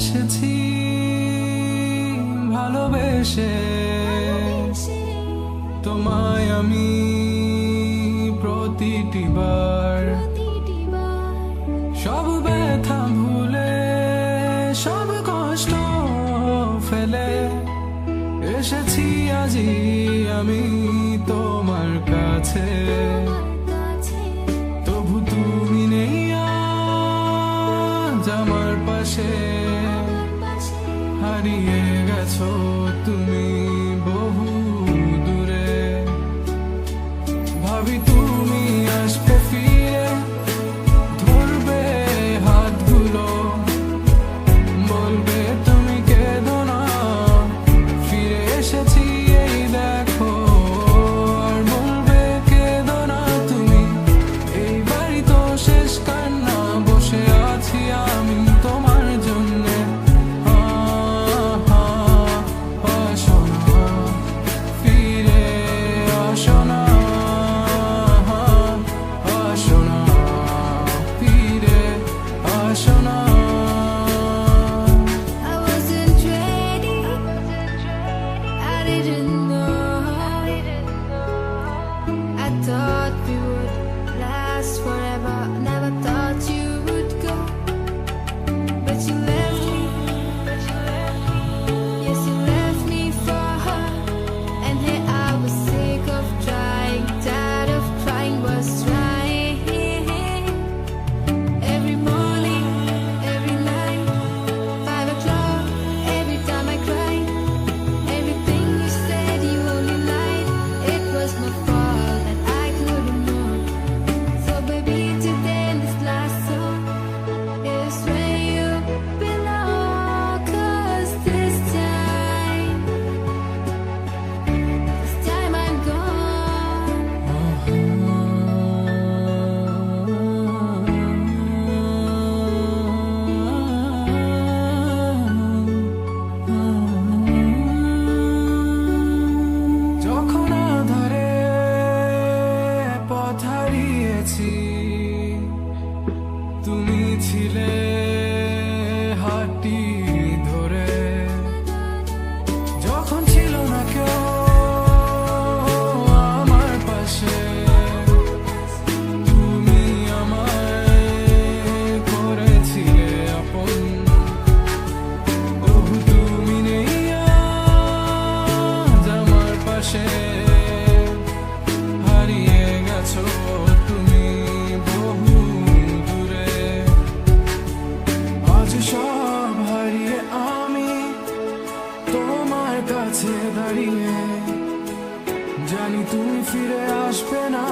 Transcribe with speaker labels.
Speaker 1: এসেছি, ভালোবেসে। তোমায় আমি প্রতিটি বার। সব ব্যথা ভুলে, সব কষ্ট ফেলে। এসেছি আজি আমি হারিয়ে গেছো তুমি বহু দূরে ভাবি তুমি তুমি ফিরে আসবে না।